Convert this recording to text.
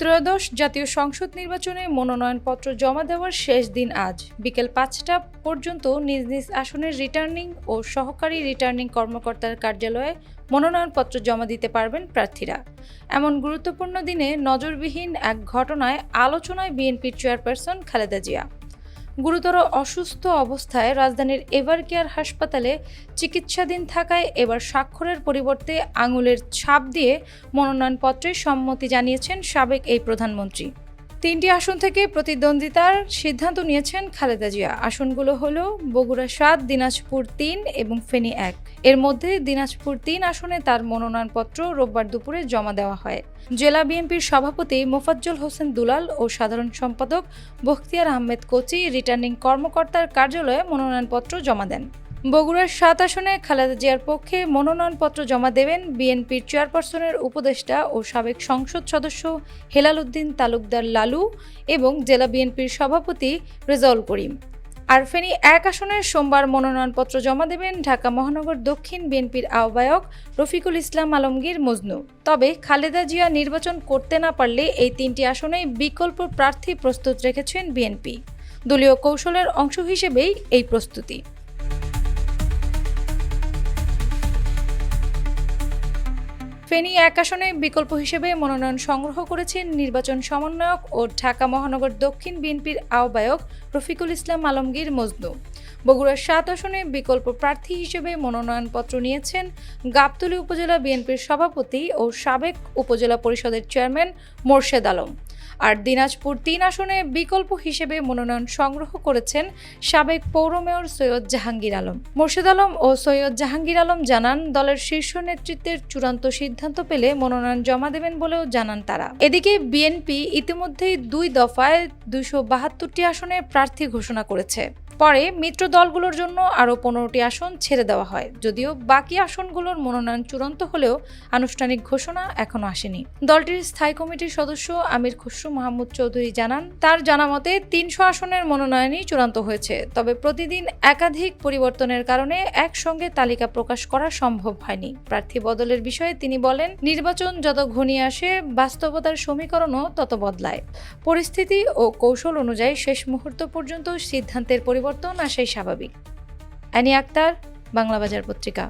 ত্রয়োদশ জাতীয় সংসদ নির্বাচনে মনোনয়নপত্র জমা দেওয়ার শেষ দিন আজ। বিকেল পাঁচটা পর্যন্ত নিজ নিজ আসনের রিটার্নিং ও সহকারী রিটার্নিং কর্মকর্তার কার্যালয়ে মনোনয়নপত্র জমা দিতে পারবেন প্রার্থীরা। এমন গুরুত্বপূর্ণ দিনে নজরবিহীন এক ঘটনায় আলোচনায় বিএনপির চেয়ারপারসন খালেদা জিয়া। গুরুতর অসুস্থ অবস্থায় রাজধানীর এভার কেয়ার হাসপাতালে চিকিৎসাধীন থাকায় এবার স্বাক্ষরের পরিবর্তে আঙুলের ছাপ দিয়ে মনোনয়নপত্রে সম্মতি জানিয়েছেন সাবেক এই প্রধানমন্ত্রী। তিনটি আসন থেকে প্রতিদ্বন্দ্বিতার সিদ্ধান্ত নিয়েছেন খালেদা জিয়া। আসনগুলো হল বগুড়া সাত, দিনাজপুর তিন এবং ফেনী এক। এর মধ্যে দিনাজপুর তিন আসনে তার মনোনয়নপত্র রোববার দুপুরে জমা দেওয়া হয়। জেলা বিএনপির সভাপতি মোফাজ্জল হোসেন দুলাল ও সাধারণ সম্পাদক বখতিয়ার আহমেদ কোচি রিটার্নিং কর্মকর্তার কার্যালয়ে মনোনয়নপত্র জমা দেন। বগুড়ার সাত আসনে খালেদা জিয়ার পক্ষে মনোনয়নপত্র জমা দেবেন বিএনপির চেয়ারপারসনের উপদেষ্টা ও সাবেক সংসদ সদস্য হেলাল উদ্দিন তালুকদার লালু এবং জেলা বিএনপির সভাপতি রেজাউল করিম। আর ফেনী এক আসনের সোমবার মনোনয়নপত্র জমা দেবেন ঢাকা মহানগর দক্ষিণ বিএনপির আহ্বায়ক রফিকুল ইসলাম আলমগীর মজনু। তবে খালেদা জিয়া নির্বাচন করতে না পারলে এই তিনটি আসনেই বিকল্প প্রার্থী প্রস্তুত রেখেছেন বিএনপি। দলীয় কৌশলের অংশ হিসেবেই এই প্রস্তুতি। ফেনী এক আসনে বিকল্প হিসেবে মনোনয়ন সংগ্রহ করেছেন নির্বাচন সমন্বয়ক ও ঢাকা মহানগর দক্ষিণ বিএনপির আহ্বায়ক রফিকুল ইসলাম আলমগীর মজনু। বগুড়ার সাত আসনে বিকল্প প্রার্থী হিসেবে মনোনয়নপত্র নিয়েছেন গাবতলী উপজেলা বিএনপির সভাপতি ও সাবেক উপজেলা পরিষদের চেয়ারম্যান মোর্শেদ আলম। আর দিনাজপুর তিন আসনে বিকল্প হিসেবে মনোনয়ন সংগ্রহ করেছেন সাবেক পৌর মেয়র সৈয়দ জাহাঙ্গীর আলম। মোর্শেদ আলম ও সৈয়দ জাহাঙ্গীর আলম জানান, দলের শীর্ষ নেতৃত্বের চূড়ান্ত সিদ্ধান্ত পেলে মনোনয়ন জমা দেবেন বলেও জানান তারা। এদিকে বিএনপি ইতিমধ্যেই দুই দফায় দুইশো বাহাত্তরটি আসনে প্রার্থী ঘোষণা করেছে। পরে মিত্র দলগুলোর জন্য আরও পনেরোটি আসন ছেড়ে দেওয়া হয়। যদিও বাকি আসনগুলোর মনোনয়ন চূড়ান্ত হলেও আনুষ্ঠানিক ঘোষণা এখনও আসেনি। দলটির স্থায়ী কমিটির সদস্য আমির খসরু মাহমুদ চৌধুরী জানান, তার জানা মতে তিনশো আসনের মনোনয়নই চূড়ান্ত হয়েছে, তবে প্রতিদিন একাধিক পরিবর্তনের কারণে একসঙ্গে তালিকা প্রকাশ করা সম্ভব হয়নি। প্রার্থী বদলের বিষয়ে তিনি বলেন, নির্বাচন যত ঘনিয়ে আসে, বাস্তবতার সমীকরণও তত বদলায়। পরিস্থিতি ও কৌশল অনুযায়ী শেষ মুহূর্ত পর্যন্ত সিদ্ধান্তের পরিবর্তন আসাই স্বাভাবিক। অ্যানি আক্তার বাংলা বাজার পত্রিকা।